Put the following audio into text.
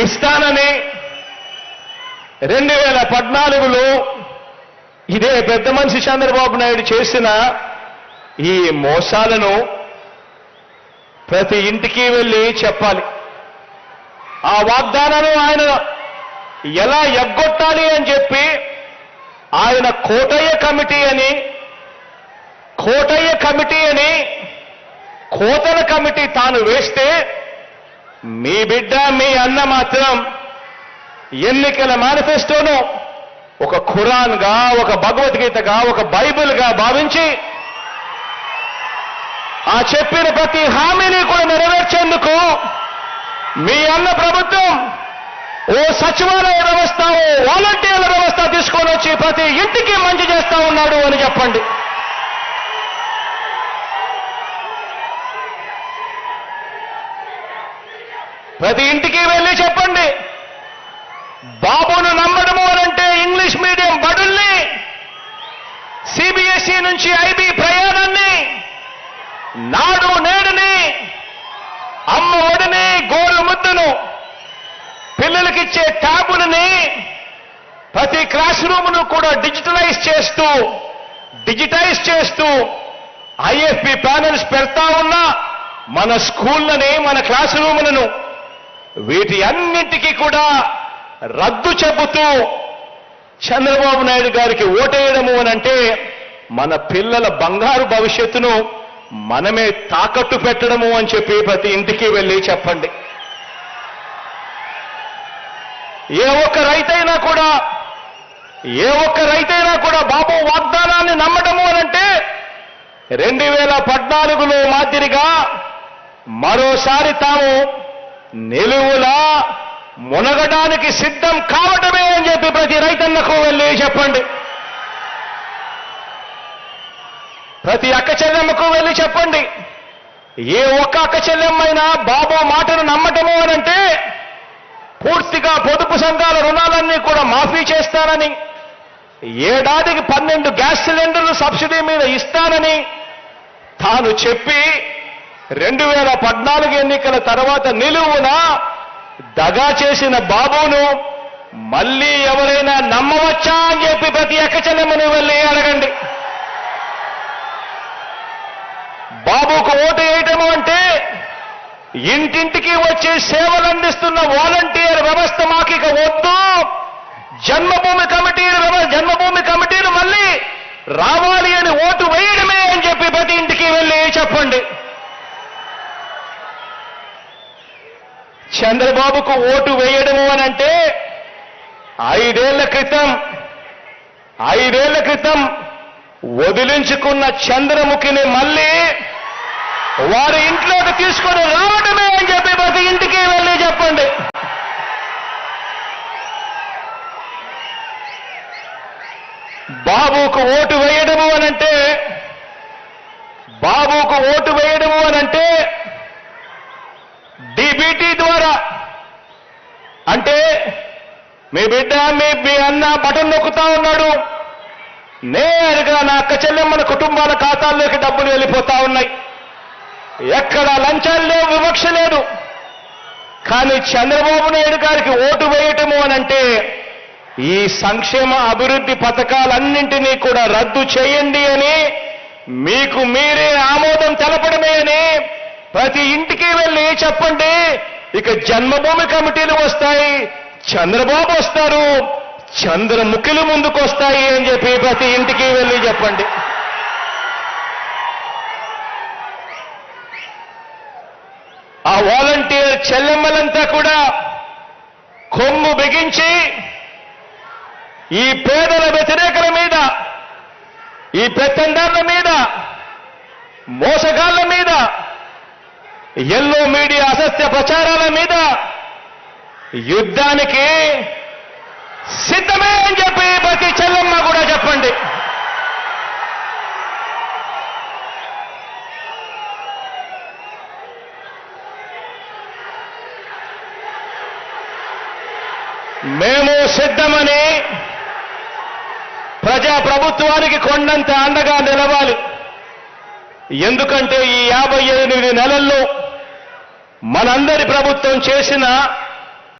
ఇస్తానని రెండు వేల పద్నాలుగులో ఇదే పెద్ద మనిషి చంద్రబాబు నాయుడు చేసిన ఈ మోసాలను ప్రతి ఇంటికి వెళ్ళి చెప్పాలి. ఆ వాగ్దానాలు ఆయన ఎలా ఎగ్గొట్టాలి అని చెప్పి ఆయన కోటయ్య కమిటీ అని కోటయ్య కమిటీ అని కోతల కమిటీ తాను వేస్తే మీ బిడ్డ మీ అన్న మాత్రం ఎన్నికల మేనిఫెస్టోను ఒక ఖురాన్గా ఒక భగవద్గీతగా ఒక బైబిల్గా భావించి ఆ చెప్పిన ప్రతి హామీని కూడా నెరవేర్చేందుకు మీ అన్న ప్రభుత్వం ఓ సచివాలయ వ్యవస్థ ఓ వాలంటీర్ల వ్యవస్థ తీసుకొని వచ్చి ప్రతి ఇంటికి మంచి చేస్తా ఉన్నాడు అని చెప్పండి. ప్రతి ఇంటికి వెళ్ళి చెప్పండి. బాబును నమ్మడము అనంటే ఇంగ్లీష్ మీడియం బడుల్ని సిబిఎస్ఈ నుంచి ఐబీ ప్రయాణాన్ని నాడు నేడుని అమ్మ ఒడిని గోరు ముద్దను పిల్లలకిచ్చే ట్యాబులని ప్రతి క్లాస్ రూమ్ను కూడా డిజిటలైజ్ చేస్తూ డిజిటైజ్ చేస్తూ ఐఎఫ్పి ప్యానల్స్ పెడతా ఉన్నా మన స్కూళ్ళని మన క్లాస్ రూములను వీటి అన్నింటికీ కూడా రద్దు చెబుతూ చంద్రబాబు నాయుడు గారికి ఓటేయడము అని అంటే మన పిల్లల బంగారు భవిష్యత్తును మనమే తాకట్టు పెట్టడము అని చెప్పి ప్రతి ఇంటికి వెళ్ళి చెప్పండి. ఏ ఒక్క రైతైనా కూడా ఏ ఒక్క రైతైనా కూడా బాబు వాగ్దానాన్ని నమ్మడము అనంటే రెండు వేల పద్నాలుగులో మాదిరిగా మరోసారి తాము నిలువులా మునగడానికి సిద్ధం కావటమే అని చెప్పి ప్రతి రైతన్నకు వెళ్ళి చెప్పండి. ప్రతి అక్క చెల్లెమ్మకు వెళ్ళి చెప్పండి. ఏ ఒక్క అక్క చెల్లెమ్మైనా బాబు మాటను నమ్మటము అనంటే పూర్తిగా పొదుపు సంఘాల రుణాలన్నీ కూడా మాఫీ చేస్తానని ఏడాదికి పన్నెండు గ్యాస్ సిలిండర్లు సబ్సిడీ మీద ఇస్తానని తాను చెప్పి రెండు వేల పద్నాలుగు ఎన్నికల తర్వాత నిలువున దగా చేసిన బాబును మళ్ళీ ఎవరైనా నమ్మవచ్చా అని చెప్పి ప్రతి ఎక్కచెల్లెమ్మని వెళ్ళి అడగండి. బాబుకు ఓటు వేయటము అంటే ఇంటింటికి వచ్చి సేవలు అందిస్తున్న వాలంటీర్ వ్యవస్థ మాకు ఇక వద్దు. జన్మభూమి కమిటీలు జన్మభూమి కమిటీలు మళ్ళీ రావాలి అని ఓటు వేయడమే అని చెప్పి ప్రతి ఇంటికి వెళ్ళి చెప్పండి. చంద్రబాబుకు ఓటు వేయడము అని అంటే ఐదేళ్ళ క్రితం ఐదేళ్ళ క్రితం వదిలించుకున్న చంద్రముఖిని మళ్ళీ వారి ఇంట్లోకి తీసుకొని రావడమే అని చెప్పి ప్రతి ఇంటికి వెళ్ళి చెప్పండి. బాబుకు ఓటు వేయడము అనంటే బాబుకు ఓటు వేయడము అనంటే మీ బిడ్డ మీ మీ అన్న బటన్ నొక్కుతా ఉన్నాడు. నేరుగా నా అక్క చెల్లెమ్మల కుటుంబాల ఖాతాల్లోకి డబ్బులు వెళ్ళిపోతా ఉన్నాయి. ఎక్కడ లంచాలు లేవు వివక్ష లేదు. కానీ చంద్రబాబు నాయుడు గారికి ఓటు వేయటము అనంటే ఈ సంక్షేమ అభివృద్ధి పథకాలన్నింటినీ కూడా రద్దు చేయండి అని మీకు మీరే ఆమోదం తెలపడమే అని ప్రతి ఇంటికి వెళ్ళి చెప్పండి. ఇక జన్మభూమి కమిటీలు వస్తాయి చంద్రబాబు వస్తారు చంద్రముఖులు ముందుకు వస్తాయి అని చెప్పి ప్రతి ఇంటికి వెళ్ళి చెప్పండి. ఆ వాలంటీర్ చెల్లెమ్మలంతా కూడా కొమ్ము బిగించి ఈ పేదల వ్యతిరేకల మీద ఈ పెత్తందారుల మీద మోసగాళ్ళ మీద ఎల్లో మీడియా అసత్య ప్రచారాల మీద యుద్ధానికి సిద్ధమే అని చెప్పి ప్రతి చెల్లమ్మ కూడా చెప్పండి. మేము సిద్ధమని ప్రజా ప్రభుత్వానికి కొండంత అండగా నిలవాలి. ఎందుకంటే ఈ యాభై ఎనిమిది నెలల్లో మనందరి ప్రభుత్వం చేసిన